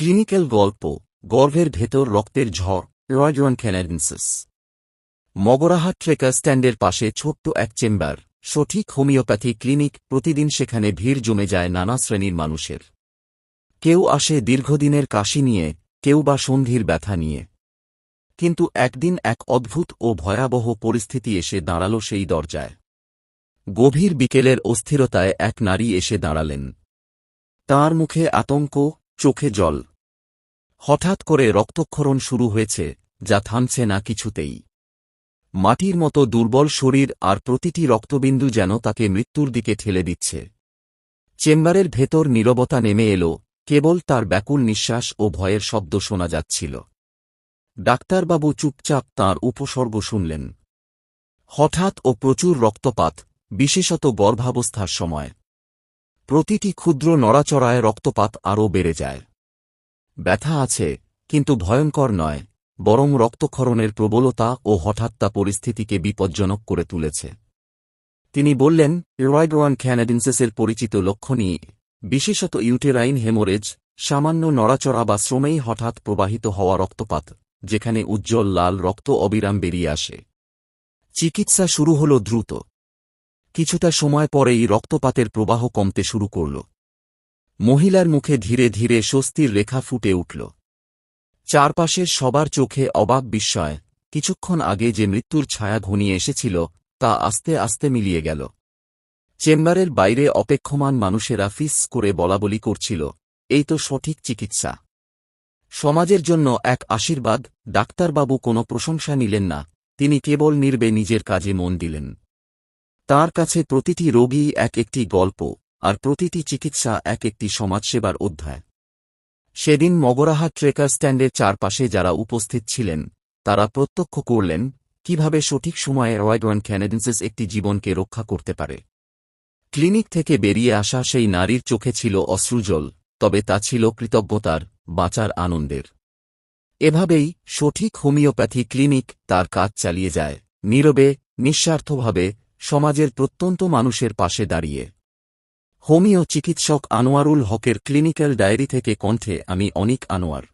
Clinical গল্প, গর্ভের ভেতর রক্তের ঝড় রয়জন ক্যানাডেন্সিস। মগরাহাট ট্রেকার স্ট্যান্ডের পাশে ছোট্ট এক চেম্বার, সঠিক হোমিওপ্যাথি ক্লিনিক, প্রতিদিন সেখানে ভিড় জমে যায় নানা শ্রেণির মানুষের। কেউ আসে দীর্ঘদিনের কাশি নিয়ে, কেউ বা সন্ধির ব্যথা নিয়ে। কিন্তু একদিন এক অদ্ভুত ও ভয়াবহ পরিস্থিতি এসে দাঁড়াল সেই দরজায়। গভীর বিকেলের অস্থিরতায় এক নারী এসে দাঁড়ালেন। তাঁর মুখে আতঙ্ক, চোখে জল। হঠাৎ করে রক্তক্ষরণ শুরু হয়েছে, যা থামছে না কিছুতেই। মাটির মতো দুর্বল শরীর আর প্রতিটি রক্তবিন্দু যেন তাকে মৃত্যুর দিকে ঠেলে দিচ্ছে। চেম্বারের ভেতর নীরবতা নেমে এলো, কেবল তার ব্যাকুল নিঃশ্বাস ও ভয়ের শব্দ শোনা যাচ্ছিল। ডাক্তারবাবু চুপচাপ তাঁর উপসর্গ শুনলেন। হঠাৎ ও প্রচুর রক্তপাত, বিশেষত গর্ভাবস্থার সময়। প্রতিটি ক্ষুদ্র নড়াচড়ায় রক্তপাত আরও বেড়ে যায়। ব্যথা আছে, কিন্তু ভয়ঙ্কর নয়, বরং রক্তক্ষরণের প্রবলতা ও হঠাৎ পরিস্থিতিকে বিপজ্জনক করে তুলেছে। তিনি বললেন রয়ডওয়ান ক্যানাডিন্সেসের পরিচিত লক্ষ্য নিয়ে বিশেষত ইউটেরাইন হেমোরেজ, সামান্য নড়াচড়া বা শ্রমেই হঠাৎ প্রবাহিত হওয়া রক্তপাত, যেখানে উজ্জ্বল লাল রক্ত অবিরাম বেরিয়ে আসে। চিকিৎসা শুরু হল দ্রুত। কিছুটা সময় পরেই রক্তপাতের প্রবাহ কমতে শুরু করল। মহিলার মুখে ধীরে ধীরে স্বস্তির রেখা ফুটে উঠল। চারপাশের সবার চোখে অবাক বিস্ময়। কিছুক্ষণ আগে যে মৃত্যুর ছায়া ঘনিয়ে এসেছিল, তা আস্তে আস্তে মিলিয়ে গেল। চেম্বারের বাইরে অপেক্ষমান মানুষেরা ফিস করে বলাবলি করছিল, এই তো সঠিক চিকিৎসা। সমাজের জন্য এক আশীর্বাদ, ডাক্তারবাবু কোনো প্রশংসা নিলেন না, তিনি কেবল নির্বে নিজের কাজে মন দিলেন। তার কাছে প্রতিটি রোগী এক একটি গল্প। আর প্রতিটি চিকিৎসা এক একটি সমাজসেবার অধ্যায়। সেদিন মগরাহাট ট্রেকার স্ট্যান্ডের চারপাশে যারা উপস্থিত ছিলেন, তারা প্রত্যক্ষ করলেন, কীভাবে সঠিক সময়ে রয়ডওয়ান ক্যানাডেন্সেস একটি জীবনকে রক্ষা করতে পারে। ক্লিনিক থেকে বেরিয়ে আসা সেই নারীর চোখে ছিল অশ্রুজল তবে তা ছিল কৃতজ্ঞতার, বাঁচার আনন্দের। এভাবেই সঠিক হোমিওপ্যাথি ক্লিনিক তার কাজ চালিয়ে যায়, নীরবে, নিঃস্বার্থভাবে, সমাজের প্রত্যন্ত মানুষের পাশে দাঁড়িয়ে। হোমিও চিকিৎসক আনোয়ারুল হকের ক্লিনিক্যাল ডায়েরি থেকে কণ্ঠে আমি অনিক আনোয়ার।